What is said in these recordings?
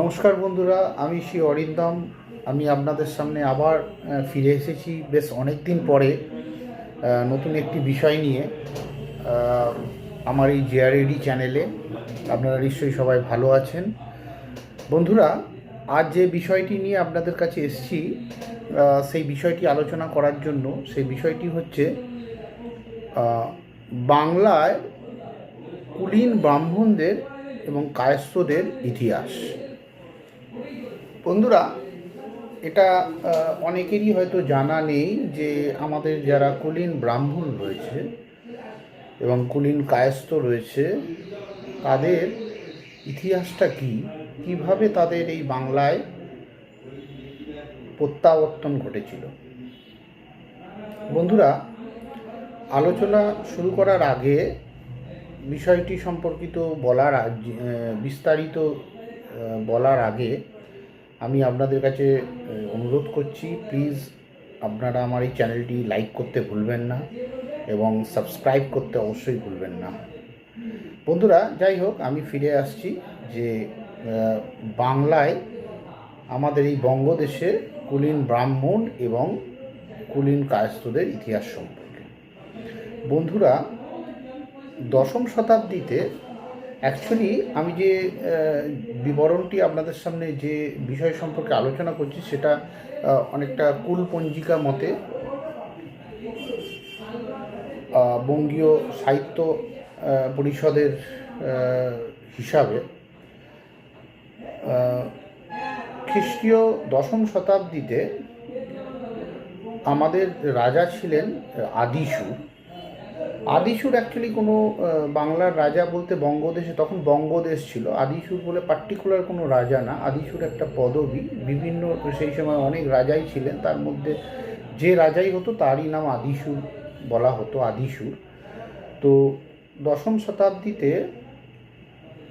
নমস্কার বন্ধুরা, আমি শ্রী অরিন্দম। আমি আপনাদের সামনে আবার ফিরে এসেছি বেশ অনেক দিন পরে নতুন একটি বিষয় নিয়ে। আমার এই জেআরএডি চ্যানেলে আপনারা নিশ্চয়ই সবাই ভালো আছেন। বন্ধুরা, আজ যে বিষয়টি নিয়ে আপনাদের কাছে এসেছি সেই বিষয়টি আলোচনা করার জন্য, সেই বিষয়টি হচ্ছে বাংলায় কুলীন ব্রাহ্মণদের এবং কায়স্থদের ইতিহাস। বন্ধুরা, এটা অনেকেরই হয়তো জানা নেই যে আমাদের যারা কুলীন ব্রাহ্মণ রয়েছে এবং কুলীন কায়স্থ রয়েছে, তাদের ইতিহাসটা কি? কীভাবে তাদের এই বাংলায় প্রত্যাবর্তন ঘটেছিল? বন্ধুরা, আলোচনা শুরু করার আগে বিষয়টি সম্পর্কিত বলার বিস্তারিত বলার আগে আমি আপনাদের কাছে অনুরোধ করছি প্লিজ আপনারা আমার এই চ্যানেলটি লাইক করতে ভুলবেন না এবং সাবস্ক্রাইব করতে অবশ্যই ভুলবেন না। বন্ধুরা, যাই হোক, আমি ফিরে আসছি যে বাংলায় আমাদের এই বঙ্গদেশে কুলীন ব্রাহ্মণ এবং কুলীন কায়স্থদের ইতিহাস সম্পর্কে। বন্ধুরা দশম শতাব্দীতে অ্যাকচুয়ালি আমি যে বিবরণটি আপনাদের সামনে যে বিষয় সম্পর্কে আলোচনা করছি সেটা অনেকটা কুলপঞ্জিকা মতে বঙ্গীয় সাহিত্য পরিষদের হিসাবে খ্রিস্টীয় দশম শতাব্দীতে আমাদের রাজা ছিলেন আদিসুর আদিসুর অ্যাকচুয়ালি কোনো বাংলার রাজা বলতে বঙ্গদেশে, তখন বঙ্গদেশ ছিল। আদিসুর বলে পার্টিকুলার কোনো রাজা না। আদিসুর একটা পদবি। বিভিন্ন, সেই সময় অনেক রাজাই ছিলেন। তার মধ্যে যে রাজাই হতো, তারই নাম আদিসুর বলা হতো, আদিসুর। তো দশম শতাব্দীতে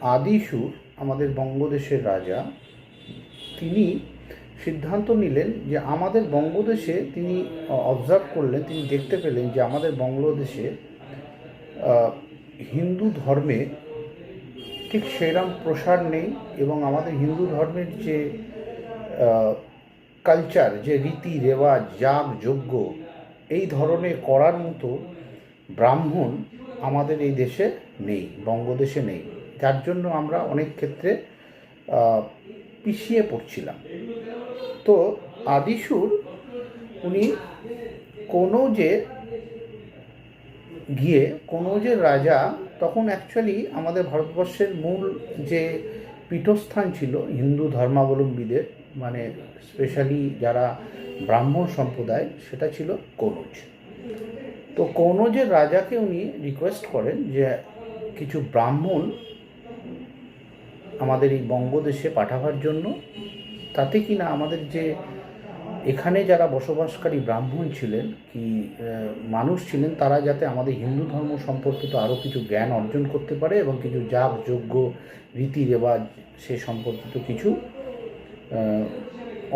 আদিসুর, আমাদের বঙ্গদেশের রাজা, তিনি সিদ্ধান্ত নিলেন যে আমাদের বঙ্গদেশে তিনি অবজার্ভ করলেন, তিনি দেখতে পেলেন যে আমাদের বঙ্গদেশে হিন্দু ধর্মে ঠিক সেরম প্রসার নেই এবং আমাদের হিন্দু ধর্মের যে কালচার যে রীতি, রেওয়াজ, যাগ, যজ্ঞ, এই ধরনের করার মতো ব্রাহ্মণ আমাদের এই দেশে নেই, বঙ্গদেশে নেই। যার জন্য আমরা অনেক ক্ষেত্রে পিছিয়ে পড়ছিলাম। তো আদিসুর, উনি যে গিয়ে কোনো যে রাজা তখন অ্যাকচুয়ালি আমাদের ভারতবর্ষের মূল যে পীঠস্থান ছিল হিন্দু ধর্মাবলম্বীদের মানে স্পেশালি যারা ব্রাহ্মণ সম্প্রদায়, সেটা ছিল কনৌজ। তো কনৌজের রাজাকে উনি রিকোয়েস্ট করেন যে কিছু ব্রাহ্মণ আমাদের এই বঙ্গদেশে পাঠাবার জন্য তাতে কি না আমাদের যে এখানে যারা বসবাসকারী ব্রাহ্মণ ছিলেন কি মানুষ ছিলেন, তারা যাতে আমাদের হিন্দু ধর্ম সম্পর্কিত আরও কিছু জ্ঞান অর্জন করতে পারে এবং কিছু যাগ, যজ্ঞ, রীতি রেওয়াজ সে সম্পর্কিত কিছু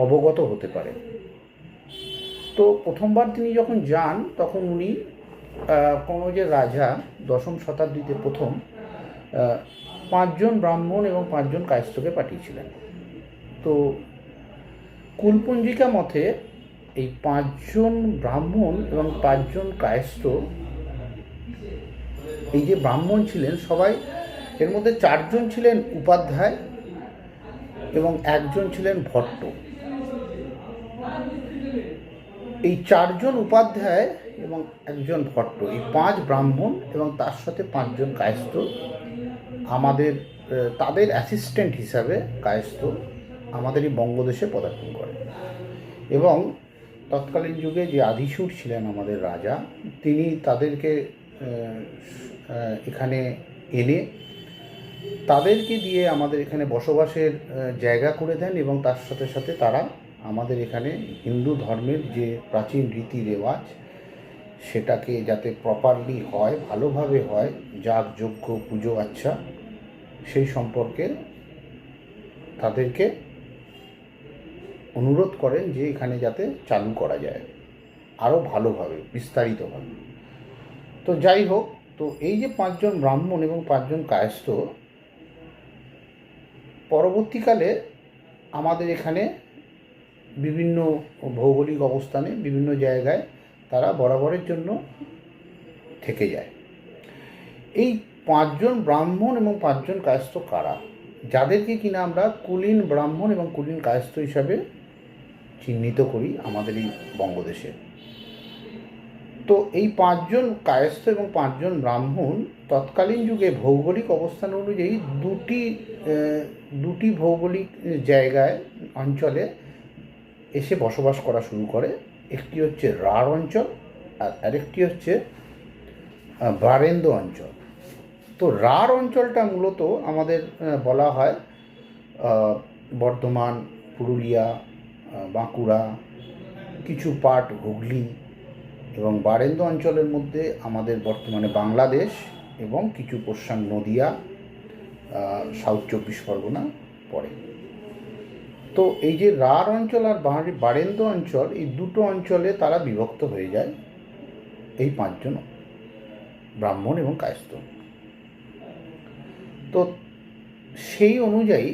অবগত হতে পারে। তো প্রথমবার তিনি যখন যান, তখন উনি কোনো যে রাজা, দশম শতাব্দীতে প্রথম পাঁচজন ব্রাহ্মণ এবং পাঁচজন কায়স্থকে পাঠিয়েছিলেন। তো কুলপঞ্জিকা মতে এই পাঁচজন ব্রাহ্মণ এবং পাঁচজন কায়স্থ, এই যে ব্রাহ্মণ ছিলেন সবাই, এর মধ্যে চারজন ছিলেন উপাধ্যায় এবং একজন ছিলেন ভট্ট। এই চারজন উপাধ্যায় এবং একজন ভট্ট, এই পাঁচ ব্রাহ্মণ এবং তার সাথে পাঁচজন কায়স্থ, আমাদের তাদের অ্যাসিস্ট্যান্ট হিসাবে কায়স্থ। আমাদের এই বঙ্গদেশে পদার্পণ করে। এবং তৎকালীন যুগে যে আদিসুর ছিলেন আমাদের রাজা, তিনি তাদেরকে এখানে এনে তাদেরকে দিয়ে আমাদের এখানে বসবাসের জায়গা করে দেন এবং তার সাথে সাথে তারা আমাদের এখানে হিন্দু ধর্মের যে প্রাচীন রীতি রেওয়াজ, সেটাকে যাতে প্রপারলি হয়, ভালোভাবে হয়, যাগ, যজ্ঞ, পুজো আচ্ছা সেই সম্পর্কে তাদেরকে অনুরোধ করেন যে এখানে যাতে চালু করা যায় আরও ভালোভাবে, বিস্তারিতভাবে। তো যাই হোক, তো এই যে পাঁচজন ব্রাহ্মণ এবং পাঁচজন কায়স্থ, পরবর্তীকালে আমাদের এখানে বিভিন্ন ভৌগোলিক অবস্থানে, বিভিন্ন জায়গায় তারা বরাবরের জন্য থেকে যায়। এই পাঁচজন ব্রাহ্মণ এবং পাঁচজন কায়স্থ কারা? যাদেরকে কিনা আমরা কুলীন ব্রাহ্মণ এবং কুলীন কায়স্থ হিসাবে চিহ্নিত করি আমাদের এই বঙ্গদেশে। তো এই পাঁচজন কায়স্থ এবং পাঁচজন ব্রাহ্মণ তৎকালীন যুগে ভৌগোলিক অবস্থান অনুযায়ী দুটি দুটি ভৌগোলিক জায়গায়, অঞ্চলে এসে বসবাস করা শুরু করে। একটি হচ্ছে রাঢ় অঞ্চল আর আরেকটি হচ্ছে বারেন্দ্র অঞ্চল। তো রাঢ় অঞ্চলটা মূলত আমাদের বলা হয় বর্ধমান, পুরুলিয়া বাঁকুড়া, কিছু পার্ট হুগলি এবং বারেন্দ্র অঞ্চলের মধ্যে আমাদের বর্তমানে বাংলাদেশ এবং কিছু পশ্চিম নদিয়া সাউথ চব্বিশ পরগনা পড়ে। তো এই যে রাঢ় অঞ্চল আর বারেন্দ্র অঞ্চল, এই দুটো অঞ্চলে তারা বিভক্ত হয়ে যায় এই পাঁচজন ব্রাহ্মণ এবং কায়স্থ। তো সেই অনুযায়ী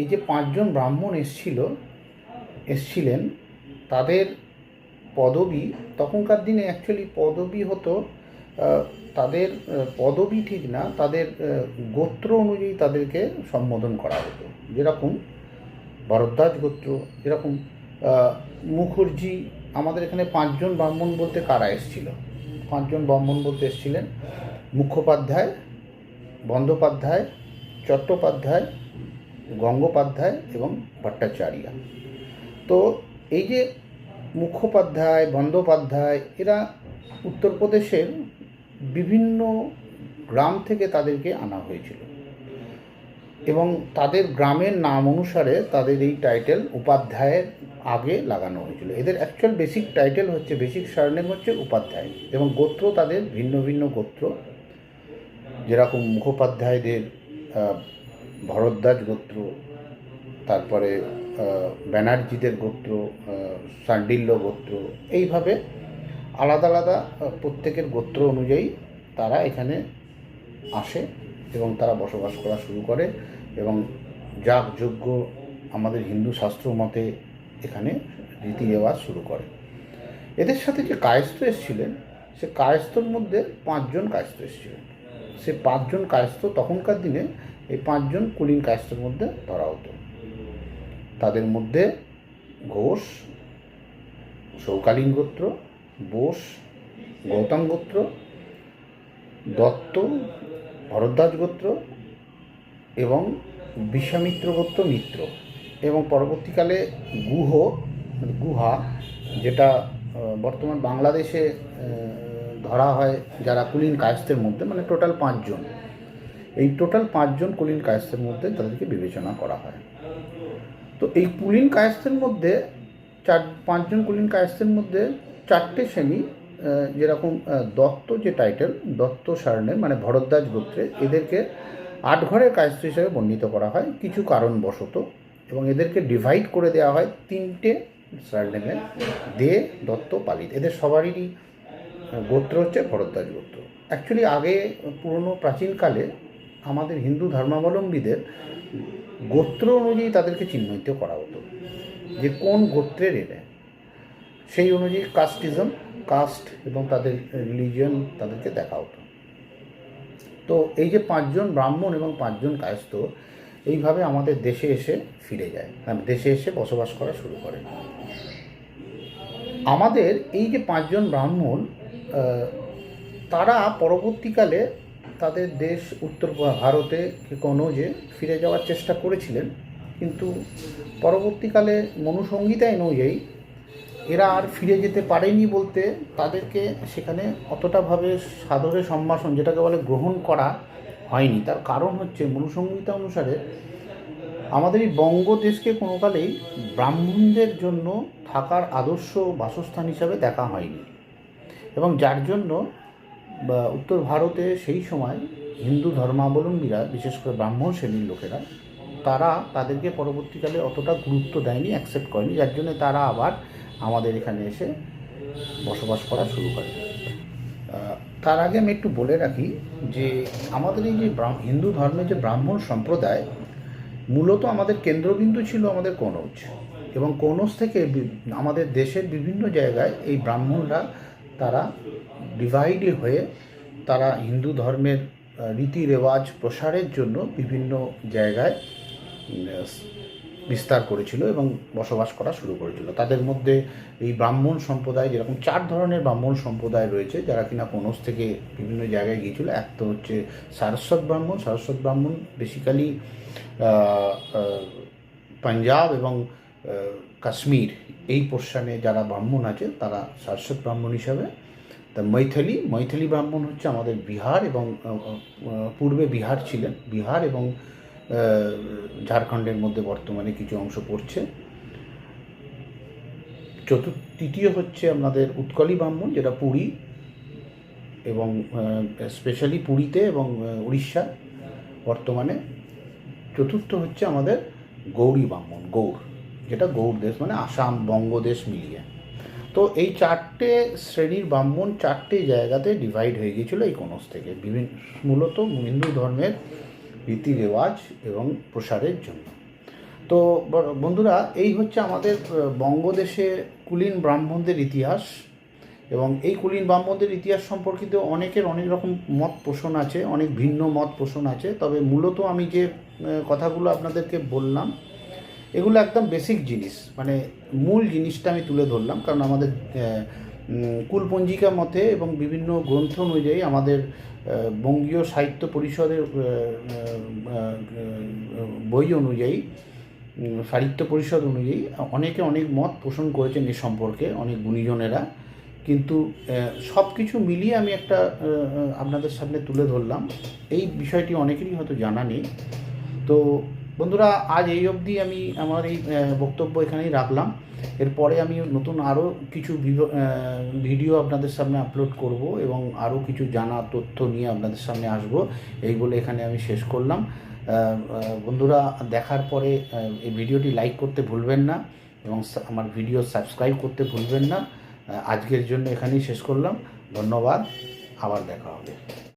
এই যে পাঁচজন ব্রাহ্মণ এসছিল এসছিলেন, তাদের পদবি, তখনকার দিনে অ্যাকচুয়ালি পদবি হতো তাদের পদবি ঠিক না, তাদের গোত্র অনুযায়ী তাদেরকে সম্বোধন করা হতো। যেরকম ভরদ্বাজ গোত্র, যেরকম মুখর্জি, আমাদের এখানে পাঁচজন ব্রাহ্মণ বলতে কারা এসেছিল? পাঁচজন ব্রাহ্মণ বলতে এসেছিলেন মুখোপাধ্যায়, বন্দ্যোপাধ্যায়, চট্টোপাধ্যায়, গঙ্গোপাধ্যায় এবং ভট্টাচার্য। তো এই যে মুখোপাধ্যায়, বন্দ্যোপাধ্যায়, এরা উত্তরপ্রদেশের বিভিন্ন গ্রাম থেকে তাদেরকে আনা হয়েছিল। এবং তাদের গ্রামের নাম অনুসারে তাদের এই টাইটেল উপাধ্যায়ের আগে লাগানো হয়েছিল। এদের অ্যাকচুয়াল বেসিক টাইটেল হচ্ছে বেসিক সারনেম হচ্ছে উপাধ্যায়। এবং গোত্র তাদের ভিন্ন ভিন্ন গোত্র। যেরকম মুখোপাধ্যায়দের ভরদ্বাজ গোত্র, তারপরে ব্যানার্জিদের গোত্র সান্ডিল্য গোত্র, এইভাবে আলাদা আলাদা প্রত্যেকের গোত্র অনুযায়ী তারা এখানে আসে এবং তারা বসবাস করা শুরু করে এবং যাগযজ্ঞ আমাদের হিন্দু শাস্ত্র মতে এখানে রীতি রেওয়াজ শুরু করে। এদের সাথে যে কায়স্থ এসেছিলেন, সে কায়স্থর মধ্যে পাঁচজন কায়স্থ এসেছিলেন। সে পাঁচজন কায়স্থ তখনকার দিনে এই পাঁচজন কুলীন কায়স্থর মধ্যে ধরা হতো। তাদের মধ্যে ঘোষ শৌকালীন গোত্র, বোস, গৌতম গোত্র, দত্ত, ভরদ্বাজ গোত্র এবং বিশ্বামিত্র গোত্র মিত্র এবং পরবর্তীকালে গুহ মানে গুহা, যেটা বর্তমান বাংলাদেশে ধরা হয় যারা কুলীন কায়স্থের মধ্যে মানে টোটাল পাঁচজন। এই টোটাল পাঁচজন কুলীন কায়স্থের মধ্যে তাদেরকে বিবেচনা করা হয়। তো এই কুলিন কায়স্থের মধ্যে চার, পাঁচজন কুলিন কায়স্থের মধ্যে চারটে শ্রেণি যেরকম দত্ত যে টাইটেল, দত্ত সারণে মানে ভরদ্বাজ গোত্রে এদেরকে আট ঘরের কায়স্থ হিসেবে বর্ণিত করা হয়। কিছু কারণবশত এবং এদেরকে ডিভাইড করে দেওয়া হয় তিনটে সারনেমে দে, দত্ত, পালিত। এদের সবারই গোত্র হচ্ছে ভরদ্বাজ গোত্র। অ্যাকচুয়ালি আগে পুরনো প্রাচীনকালে আমাদের হিন্দু ধর্মাবলম্বীদের গোত্র অনুযায়ী তাদেরকে চিহ্নিত করা হতো। যে কোন গোত্রের এলে সেই অনুযায়ী কাস্টিজম, কাস্ট এবং তাদের রিলিজিয়ন তাদেরকে দেখা হতো। তো এই যে পাঁচজন ব্রাহ্মণ এবং পাঁচজন কায়স্থ, এইভাবে আমাদের দেশে এসে ফিরে যায়। মানে দেশে এসে বসবাস করা শুরু করে। আমাদের এই যে পাঁচজন ব্রাহ্মণ তারা পরবর্তীকালে তাদের দেশ উত্তর ভারতে কোনো যে ফিরে যাওয়ার চেষ্টা করেছিলেন, কিন্তু পরবর্তীকালে মনুসংহিতায় অনুযায়ী এরা আর ফিরে যেতে পারেনি বলতে তাদেরকে সেখানে অতটাভাবে সাদরে সম্ভাষণ, যেটাকে বলে গ্রহণ করা হয়নি। তার কারণ হচ্ছে মনুসংহিতা অনুসারে আমাদের এই বঙ্গদেশকে কোনোকালেই ব্রাহ্মণদের জন্য থাকার আদর্শ বাসস্থান হিসাবে দেখা হয়নি। এবং যার জন্য বা উত্তর ভারতে সেই সময় হিন্দু ধর্মাবলম্বীরা, বিশেষ করে ব্রাহ্মণ শ্রেণির লোকেরা, তারা তাদেরকে পরবর্তীকালে অতটা গুরুত্ব দেয়নি অ্যাকসেপ্ট করেনি। যার জন্য তারা আবার আমাদের এখানে এসে বসবাস করা শুরু করে। তার আগে আমি একটু বলে রাখি যে আমাদের এই যে হিন্দু ধর্মের যে ব্রাহ্মণ সম্প্রদায়, মূলত আমাদের কেন্দ্রবিন্দু ছিল আমাদের কনৌজ এবং কনৌজ থেকে আমাদের দেশের বিভিন্ন জায়গায় এই ব্রাহ্মণরা তারা ডিভাইড হয়ে তারা হিন্দু ধর্মের রীতি রেওয়াজ প্রসারের জন্য বিভিন্ন জায়গায় বিস্তার করেছিল এবং বসবাস করা শুরু করেছিল। তাদের মধ্যে এই ব্রাহ্মণ সম্প্রদায় যেরকম চার ধরনের ব্রাহ্মণ সম্প্রদায় রয়েছে, যারা কিনা কোনস থেকে বিভিন্ন জায়গায় গিয়েছিল। এক তো হচ্ছে সারস্বত ব্রাহ্মণ সারস্বত ব্রাহ্মণ বেসিক্যালি পাঞ্জাব এবং কাশ্মীর, এই পোর্শনে যারা ব্রাহ্মণ আছে তারা সারস্বত ব্রাহ্মণ হিসাবে তা মৈথলি মৈথলি ব্রাহ্মণ হচ্ছে আমাদের বিহার এবং পূর্বে বিহার ছিলেন। বিহার এবং ঝাড়খণ্ডের মধ্যে বর্তমানে কিছু অংশ পড়ছে। চতুর্থ তৃতীয় হচ্ছে আমাদের উৎকলী ব্রাহ্মণ, যেটা পুরী এবং স্পেশালি পুরীতে এবং উড়িষ্যা বর্তমানে। চতুর্থ হচ্ছে আমাদের গৌরী ব্রাহ্মণ গৌড় যেটা গৌড় দেশ মানে আসাম, বঙ্গদেশ মিলিয়ে। তো এই চারটে শ্রেণির ব্রাহ্মণ চারটে জায়গাতে ডিভাইড হয়ে গিয়েছিল এই কনস থেকে। বিভিন্ন, মূলত হিন্দু ধর্মের রীতি রেওয়াজ এবং প্রসারের জন্য। তো বন্ধুরা, এই হচ্ছে আমাদের বঙ্গদেশে কুলীন ব্রাহ্মণদের ইতিহাস এবং এই কুলীন ব্রাহ্মণদের ইতিহাস সম্পর্কিত অনেকের অনেক রকম মত পোষণ আছে, অনেক ভিন্ন মত পোষণ আছে। তবে মূলত আমি যে কথাগুলো আপনাদেরকে বললাম এগুলো একদম বেসিক জিনিস। মানে মূল জিনিসটা আমি তুলে ধরলাম, কারণ আমাদের কুলপঞ্জিকা মতে এবং বিভিন্ন গ্রন্থ অনুযায়ী আমাদের বঙ্গীয় সাহিত্য পরিষদের বই অনুযায়ী সাহিত্য পরিষদ অনুযায়ী অনেকে অনেক মত পোষণ করেছেন এ সম্পর্কে, অনেক গুণীজনেরা। কিন্তু সব কিছু মিলিয়ে আমি একটা আপনাদের সামনে তুলে ধরলাম। এই বিষয়টি অনেকেরই হয়তো জানা নেই। তো বন্ধুরা, আজ এই অবধি আমি আমার এই বক্তব্য এখানেই রাখলাম। এরপরে আমি নতুন আরও কিছু ভিডিও আপনাদের সামনে আপলোড করব এবং আরও কিছু জানা তথ্য নিয়ে আপনাদের সামনে আসব। এই বলে এখানে আমি শেষ করলাম। বন্ধুরা, দেখার পরে এই ভিডিওটি লাইক করতে ভুলবেন না এবং আমার ভিডিও সাবস্ক্রাইব করতে ভুলবেন না। আজকের জন্য এখানেই শেষ করলাম। ধন্যবাদ। আবার দেখা হবে।